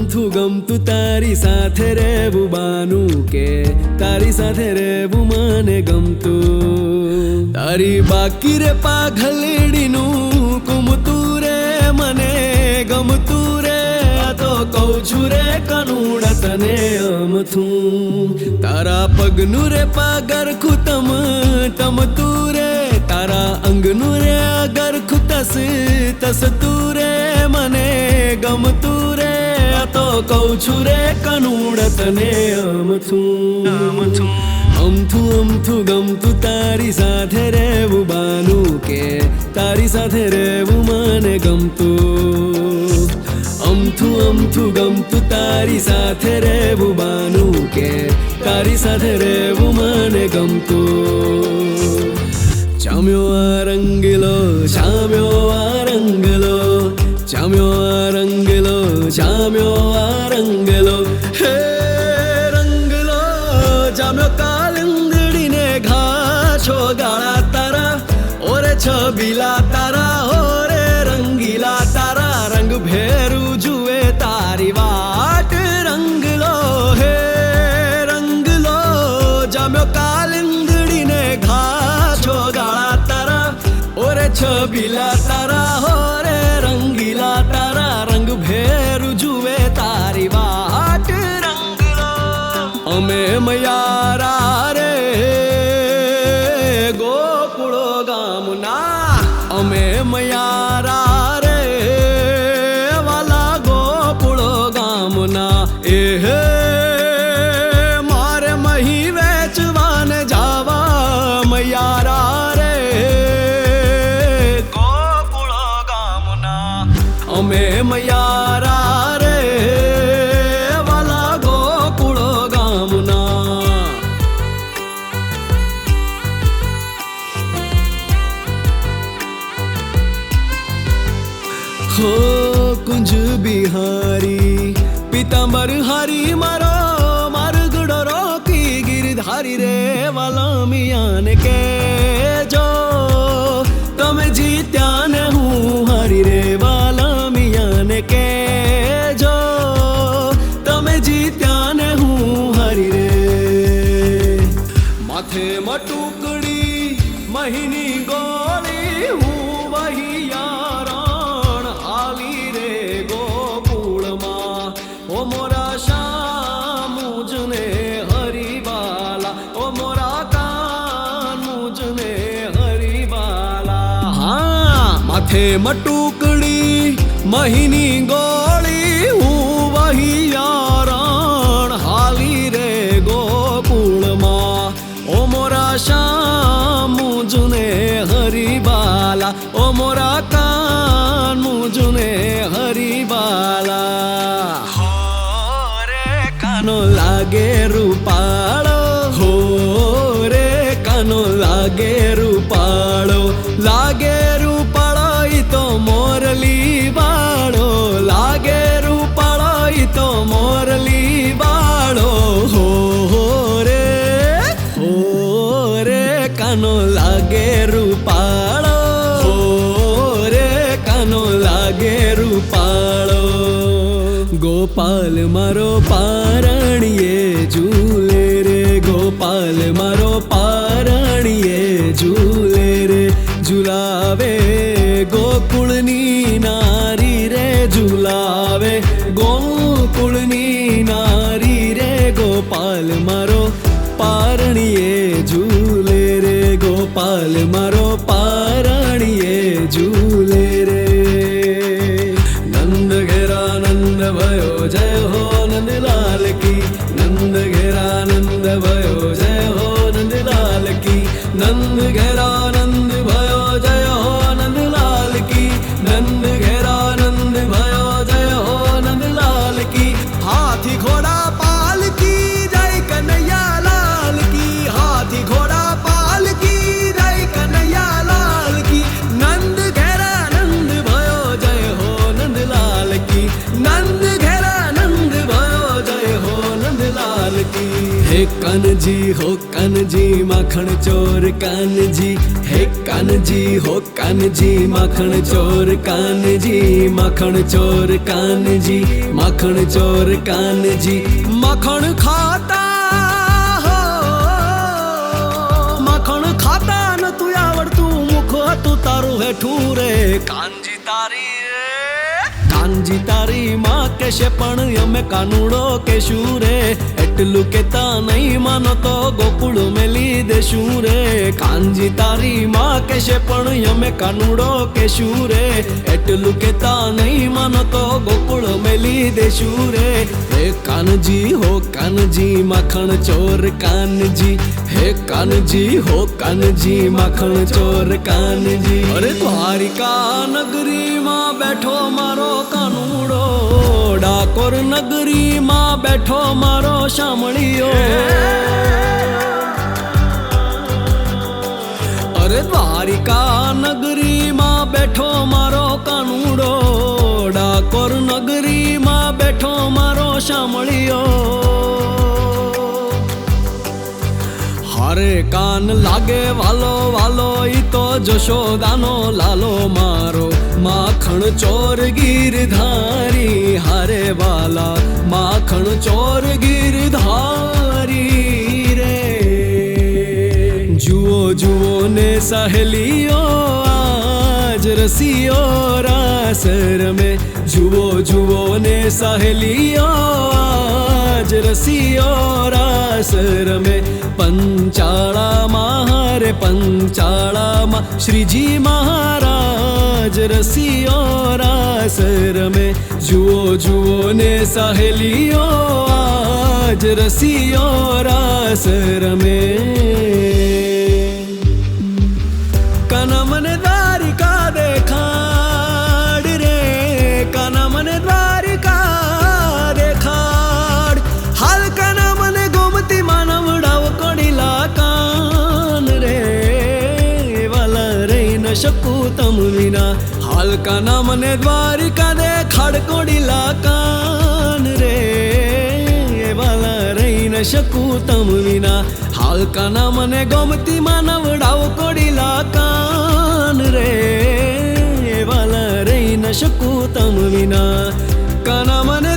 અમથું ગમતું તારી સાથે રહેવું બાનું કે તારી સાથે રહેવું મને ગમતું. તારી બાકી રે પાઘલેડીનું કુમતું રે મને ગમતું રે તો કહું છું રે કનુડ તને અમથું. તારા પગનું રે પાગર તમ તમતું રે, તારા અંગનું રે અગર ખુતસ તસ તું રે મને ગમતું રે તો કહું છું રે કનુડ તને અમથું અમથું અમથું અમથું ગમતું તારી સાથે રહેવું બાનું કે તારી સાથે રહેવું મને ગમતું અમથું અમથું ગમતું તારી સાથે રહેવું બાનું કે તારી સાથે રહેવું મને ગમતું ચામ્યો આ રંગલો ચામ્યો આ રંગલો ચામ્યો આ રંગલો ચામ્યો આ રંગલો હે રંગલો જામ્યો કાલંદડીને ઘાછો ગાળા તારા ઓરે છબીલા તારા ઓરે ઓરે તારા તારા હોરે રંગીલા તારા રંગ ભેરું જુએ તારી વાટ રંગલા અમે મયારા કુંજ બિહારી, પિતાંબર હારી મારો મારગડો રોકી ગિરધારી રે વાલા મિયાને કે જો તમે જીત્યા ને હું હારી રે વાલા મિયાને કે જો તમે જીત્યા ને હું હારી રે. માથે મટુકડી, મહિની ગોળી, હું વહી માથે મટુકડી, મહિની ગોળી, હું વહી યારણ હાલી રે ગોકુળમાં. ઓ મોરા શામ જુને હરિબાલા, ઓ મોરા કાન જુને હરિબાલા કાનો લાગે રૂપાળો હો રે કાનો લાગે રૂપાળો, લાગે લાગે રૂપાળો? રે કાનો લાગે રૂપાળો? ગોપાલ મારો પારણીએ ઝૂલે રે, ગોપાલ મારો પારણીએ ઝૂલે રે, ઝુલાવે ગોકુળની નારી રે, ઝુલાવે ગોકુળની નારી રે, ગોપાલ મારો પારણીએ ગોપાલ મારો કાનજી, હો કાનજી, માખણ ચોર કાનજી. હે કાનજી, હો કાનજી, માખણ ચોર કાનજી, માખણ ચોર કાનજી, માખણ ચોર કાનજી. માખણ ખાતા માખણ ખાતા નતું આવડતું, મુખ હતું તારું હેઠું રે. કાનજી તારી કાનજી તારી માં કેશે પણ અમે કાનુડો કેશું રે. એટલું કેતા નહીં માનો તો ગોકુળ મેલી દેશું રે કાનજી તારી માં કેશે પણ અમે કાનુડો કેશું રે એટલું કેતા નહીં માનો તો ગોકુળ મેલી દેશું રે હે કાનજી હો કાનજી માખણ ચોર કાનજી હે કાનજી હો કાનજી માખણ ચોર કાનજી અરે દ્વારિકા નગરીમાં બેઠો મારો કાનુડો ડાકોર નગરીમાં બેઠો મારો શામળિયો. અરે દ્વારિકા નગરીમાં બેઠો મારો કાનુડો. ડાકોર નગરીમાં બેઠો મારો શામળિયો. હારે કાન લાગે વાલો વાલો, ઈ તો જશોદાનો લાલો મારો. માખણ ચોર ગીરધારી, હારે વાલા માખણ ચોર ગીરધારી રે. જુઓ જુઓ ને સહેલીઓ આજ રસીઓ રાસર મેં જુઓ જુઓ ને સહેલીઓ रसि पञ्चाळा मा पञ्चाळा मा श्रीजी महाराज रसि रमे जु जु ने सहेलियोज रसि रमे શકું તમ વિના. હાલકા ના મને દ્વારિકા દે કોડીલા લાકાન રે. વાલા રહી ન શકું તમ વિના. હાલકા ના મને ગમતી માનવડાવ કોડી લાકાન રે. વાલા રહી ન શકું તમ વિના. કાના મને